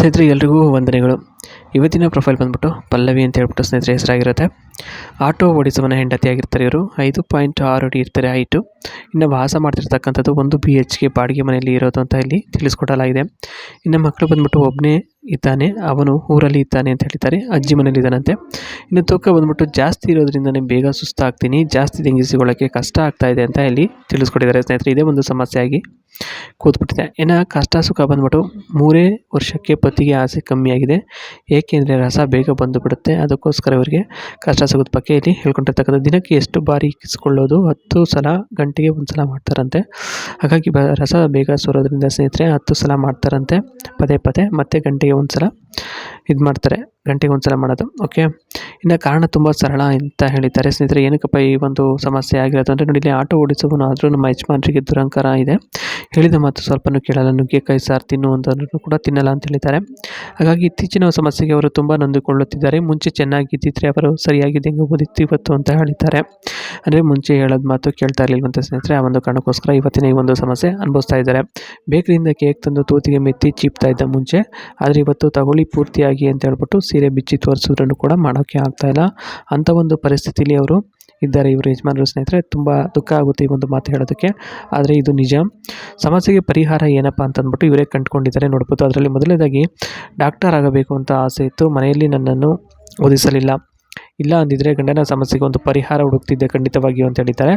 ಸ್ನೇಹಿತರೆ, ಎಲ್ರಿಗೂ ವಂದನೆಗಳು. ಇವತ್ತಿನ ಪ್ರೊಫೈಲ್ ಬಂದ್ಬಿಟ್ಟು ಪಲ್ಲವಿ ಅಂತ ಹೇಳ್ಬಿಟ್ಟು ಸ್ನೇಹಿತರೆ ಹೆಸರಾಗಿರುತ್ತೆ. ಆಟೋ ಓಡಿಸುವನ ಹೆಂಡತಿ ಆಗಿರ್ತಾರೆ ಇವರು. ಐದು ಪಾಯಿಂಟ್ ಆರು ಅಡಿ ಇರ್ತಾರೆ ಹೈಟು. ಇನ್ನು ವಾಸ ಮಾಡ್ತಿರ್ತಕ್ಕಂಥದ್ದು ಒಂದು ಬಿ ಎಚ್ ಕೆ ಬಾಡಿಗೆ ಮನೆಯಲ್ಲಿ ಇರೋದು ಅಂತ ಇಲ್ಲಿ ತಿಳಿಸ್ಕೊಡಲಾಗಿದೆ. ಇನ್ನು ಮಕ್ಕಳು ಬಂದ್ಬಿಟ್ಟು ಒಬ್ಬನೇ ಇದ್ದಾನೆ, ಅವನು ಊರಲ್ಲಿ ಇದ್ದಾನೆ ಅಂತ ಹೇಳ್ತಾರೆ ಅಜ್ಜಿ ಮನೇಲಿ ಇದ್ದಾನಂತೆ. ಇನ್ನು ತೂಕ ಬಂದ್ಬಿಟ್ಟು ಜಾಸ್ತಿ ಇರೋದ್ರಿಂದನೇ ಬೇಗ ಸುಸ್ತಾಗ್ತೀನಿ, ಜಾಸ್ತಿ ತೆಂಗಿಸಿಕೊಳ್ಳೋಕ್ಕೆ ಕಷ್ಟ ಆಗ್ತಾ ಇದೆ ಅಂತ ಇಲ್ಲಿ ತಿಳಿಸ್ಕೊಟ್ಟಿದ್ದಾರೆ ಸ್ನೇಹಿತರೆ. ಇದೇ ಒಂದು ಸಮಸ್ಯೆಯಾಗಿ ಕೂತ್ಬಿಟ್ಟಿದೆ. ಇನ್ನು ಕಷ್ಟ ಸುಖ ಬಂದ್ಬಿಟ್ಟು ಮೂರೇ ವರ್ಷಕ್ಕೆ ಪತಿಗೆ ಆಸೆ ಕಮ್ಮಿಯಾಗಿದೆ. ಏಕೆಂದರೆ ರಸ ಬೇಗ ಬಂದು ಬಿಡುತ್ತೆ ಅದಕ್ಕೋಸ್ಕರ ಇವರಿಗೆ ಕಷ್ಟ ಸುಖದ ಬಗ್ಗೆ ಇಲ್ಲಿ ಹೇಳ್ಕೊಂಡಿರ್ತಕ್ಕಂಥ ದಿನಕ್ಕೆ ಎಷ್ಟು ಬಾರಿ ಕಿಸ್ಕೊಳ್ಳೋದು? ಹತ್ತು ಸಲ ಗಂಟೆಗೆ ಒಂದು ಸಲ ಮಾಡ್ತಾರಂತೆ. ಹಾಗಾಗಿ ರಸ ಬೇಗ ಸೋರೋದ್ರಿಂದ ಸ್ನೇಹಿತರೆ, ಹತ್ತು ಸಲ ಮಾಡ್ತಾರಂತೆ. ಪದೇ ಪದೇ ಮತ್ತೆ ಗಂಟೆಗೆ ಒಂದು ಸಲ ಇದು ಮಾಡ್ತಾರೆ. ಗಂಟೆಗೆ ಒಂದು ಸಲ ಮಾಡೋದು. ಓಕೆ? ಇನ್ನು ಕಾರಣ ತುಂಬ ಸರಳ ಅಂತ ಹೇಳಿದ್ದಾರೆ. ಸ್ನೇಹಿತರೆ, ಏನಕ್ಕಪ್ಪ ಈ ಒಂದು ಸಮಸ್ಯೆ ಆಗಿರೋದು ಅಂದರೆ ನೋಡಿ, ಇಲ್ಲಿ ಆಟೋ ಓಡಿಸುವನು ಆದರೂ ನಮ್ಮ ಯಜಮಾನರಿಗೆ ದುರಂಕಾರ ಇದೆ. ಹೇಳಿದ ಮಾತು ಸ್ವಲ್ಪನೂ ಕೇಳಲ್ಲ. ನುಗ್ಗೆಕಾಯಿ ಸಾರು ತಿನ್ನುವಂಥದ್ದನ್ನು ಕೂಡ ತಿನ್ನಲ್ಲ ಅಂತ ಹೇಳಿದ್ದಾರೆ. ಹಾಗಾಗಿ ಇತ್ತೀಚಿನ ಸಮಸ್ಯೆಗೆ ಅವರು ತುಂಬ ನೊಂದುಕೊಳ್ಳುತ್ತಿದ್ದಾರೆ. ಮುಂಚೆ ಚೆನ್ನಾಗಿದ್ದಿದ್ರೆ ಅವರು ಸರಿಯಾಗಿ ಹೆಂಗೆ ಇವತ್ತು ಅಂತ ಹೇಳಿದ್ದಾರೆ. ಅಂದರೆ ಮುಂಚೆ ಹೇಳೋದು ಮಾತು ಕೇಳ್ತಾ ಇರಲಿಲ್ವಂತ ಸ್ನೇಹಿತರೆ, ಆ ಒಂದು ಕಾರಣಕ್ಕೋಸ್ಕರ ಇವತ್ತಿನ ಈ ಒಂದು ಸಮಸ್ಯೆ ಅನುಭವಿಸ್ತಾ ಇದ್ದಾರೆ. ಬೇಕರಿಯಿಂದ ಕೇಕ್ ತಂದು ತೂತಿಗೆ ಮೆತ್ತಿ ಚೀಪ್ತಾ ಇದ್ದ ಮುಂಚೆ, ಆದರೆ ಇವತ್ತು ತಗೊಳ್ಳಿ ಪೂರ್ತಿಯಾಗಿ ಅಂತ ಹೇಳ್ಬಿಟ್ಟು ಸೀರೆ ಬಿಚ್ಚಿ ತೋರಿಸಿದ್ರೂ ಕೂಡ ಮಾಡೋಕ್ಕೆ ಆಗ್ತಾಯಿಲ್ಲ ಅಂಥ ಒಂದು ಪರಿಸ್ಥಿತಿಲಿ ಅವರು ಇದ್ದಾರೆ ಇವರು ಯಜಮಾನರು ಸ್ನೇಹಿತರೆ, ತುಂಬ ದುಃಖ ಆಗುತ್ತೆ ಈ ಒಂದು ಮಾತು ಹೇಳೋದಕ್ಕೆ. ಆದರೆ ಇದು ನಿಜ. ಸಮಸ್ಯೆಗೆ ಪರಿಹಾರ ಏನಪ್ಪ ಅಂತಂದ್ಬಿಟ್ಟು ಇವರೇ ಕಂಡುಕೊಂಡಿದ್ದಾರೆ ನೋಡ್ಬೋದು. ಅದರಲ್ಲಿ ಮೊದಲನೇದಾಗಿ ಡಾಕ್ಟರ್ ಆಗಬೇಕು ಅಂತ ಆಸೆ ಇತ್ತು. ಮನೆಯಲ್ಲಿ ನನ್ನನ್ನು ಓದಿಸಲಿಲ್ಲ. ಇಲ್ಲ ಅಂದಿದ್ರೆ ಗಂಡನ ಸಮಸ್ಯೆಗೆ ಒಂದು ಪರಿಹಾರ ಹುಡುಕ್ತಿದ್ದೆ ಖಂಡಿತವಾಗಿಯೂ ಅಂತ ಹೇಳಿದ್ದಾರೆ.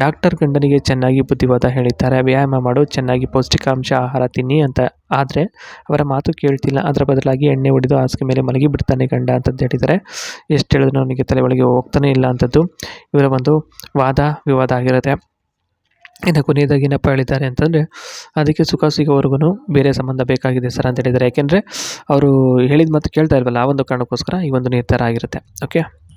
ಡಾಕ್ಟರ್ ಗಂಡನಿಗೆ ಚೆನ್ನಾಗಿ ಬುದ್ಧಿವಾದ ಹೇಳಿದ್ದಾರೆ. ವ್ಯಾಯಾಮ ಮಾಡು, ಚೆನ್ನಾಗಿ ಪೌಷ್ಟಿಕಾಂಶ ಆಹಾರ ತಿನ್ನಿ ಅಂತ. ಆದರೆ ಅವರ ಮಾತು ಕೇಳ್ತಿಲ್ಲ. ಅದರ ಬದಲಾಗಿ ಎಣ್ಣೆ ಹೊಡೆದು ಹಾಸಿಗೆ ಮೇಲೆ ಮಲಗಿ ಬಿಡ್ತಾನೆ ಗಂಡ ಅಂತಂದು ಹೇಳಿದ್ದಾರೆ. ಎಷ್ಟು ಹೇಳಿದ್ರು ಅವನಿಗೆ ತಲೆ ಒಳಗೆ ಹೋಗ್ತಾನೆ ಇಲ್ಲ ಅಂಥದ್ದು ಇವರ ಒಂದು ವಾದ ವಿವಾದ ಆಗಿರುತ್ತೆ. ಇನ್ನು ಕೊನೆಯದಾಗಿ ಏನಪ್ಪ ಹೇಳಿದ್ದಾರೆ ಅಂತಂದರೆ ಅದಕ್ಕೆ ಸುಖ ಸಿಗೋವರೆಗೂ ಬೇರೆ ಸಂಬಂಧ ಬೇಕಾಗಿದೆ ಸರ್ ಅಂತ ಹೇಳಿದ್ದಾರೆ. ಯಾಕೆಂದರೆ, ಅವರು ಹೇಳಿದ ಮತ್ತು ಕೇಳ್ತಾ ಇಲ್ವಲ್ಲ ಆ ಒಂದು ಕಾರಣಕ್ಕೋಸ್ಕರ ಈ ಒಂದು ನಿರ್ಧಾರ ಆಗಿರುತ್ತೆ. ಓಕೆ